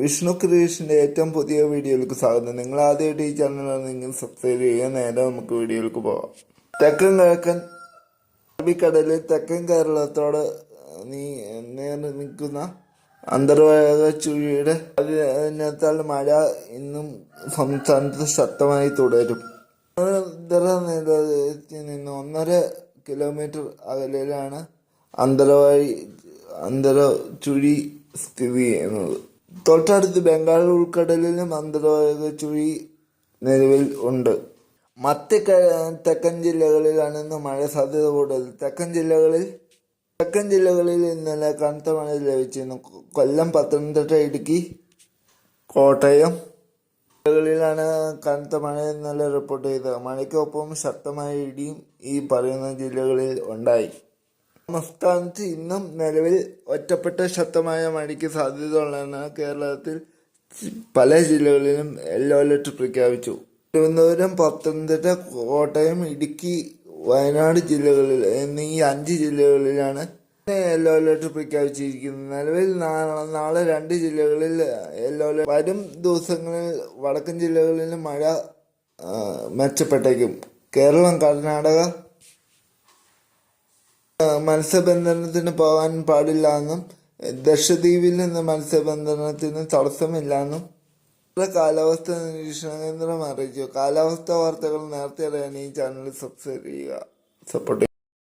വിഷ്ണു ക്രിയേഷന്റെ ഏറ്റവും പുതിയ വീഡിയോയിലേക്ക് സ്വാഗതം. നിങ്ങൾ ആദ്യമായിട്ട് ഈ ചാനലാണ് സബ്സ്ക്രൈബ് ചെയ്യുക. നേരെ നമുക്ക് വീഡിയോയിലേക്ക് പോവാം. തെക്കൻ കിഴക്കൻ അറബിക്കടലിൽ തെക്കൻ കേരളത്തോട് നീ നിൽക്കുന്ന അന്തർവാഹക ചുഴിയുടെ അതിനകത്താൽ മഴ ഇന്നും സംസ്ഥാനത്ത് ശക്തമായി തുടരും. സമുദ്രനിരത്തിൽ നിന്ന് ഒന്നര കിലോമീറ്റർ അകലെയാണ് അന്തരവാഴി അന്തര ചുഴി സ്ഥിതി ചെയ്യുന്നത്. തൊട്ടടുത്ത് ബംഗാൾ ഉൾക്കടലിലും അന്തർവാഹക ചുഴി നിലവിൽ ഉണ്ട്. മറ്റ് തെക്കൻ ജില്ലകളിലാണ് ഇന്ന് മഴ സാധ്യത കൂടുതൽ. തെക്കൻ ജില്ലകളിൽ തെക്കൻ ജില്ലകളിൽ ഇന്നലെ കനത്ത മഴ ലഭിച്ചിരുന്നു. കൊല്ലം പത്തനംതിട്ട ഇടുക്കി കോട്ടയം ജില്ലകളിലാണ് കനത്ത മഴ ഇന്നലെ റിപ്പോർട്ട് ചെയ്തത്. മഴയ്ക്കൊപ്പം ശക്തമായ ഇടിയും ഈ പറയുന്ന ജില്ലകളിൽ ഉണ്ടായി. സംസ്ഥാനത്ത് ഇന്നും നിലവിൽ ഒറ്റപ്പെട്ട ശക്തമായ മഴയ്ക്ക് സാധ്യതയുള്ളതിന് കേരളത്തിൽ പല ജില്ലകളിലും യെല്ലോ അലർട്ട് പ്രഖ്യാപിച്ചു. തിരുവനന്തപുരം പത്തനംതിട്ട കോട്ടയം ഇടുക്കി വയനാട് ജില്ലകളിൽ എന്നീ അഞ്ച് ജില്ലകളിലാണ് യെല്ലോ അലർട്ട് പ്രഖ്യാപിച്ചിരിക്കുന്നത്. നിലവിൽ നാളെ രണ്ട് ജില്ലകളിൽ യെല്ലോ അലർട്ട് വരും ദിവസങ്ങളിൽ വടക്കൻ ജില്ലകളിൽ മഴ മെച്ചപ്പെട്ടേക്കും. കേരളം കർണാടക മത്സ്യബന്ധനത്തിന് പോകാൻ പാടില്ല എന്നും ദക്ഷദ്വീപിൽ നിന്ന് മത്സ്യബന്ധനത്തിന് തടസ്സമില്ല എന്നും കേന്ദ്ര കാലാവസ്ഥ നിരീക്ഷണ കേന്ദ്രം അറിയിച്ചു. കാലാവസ്ഥ വാർത്തകൾ നേരത്തെ അറിയാൻ ഈ ചാനൽ സബ്സ്ക്രൈബ് ചെയ്യുക. സപ്പോർട്ട്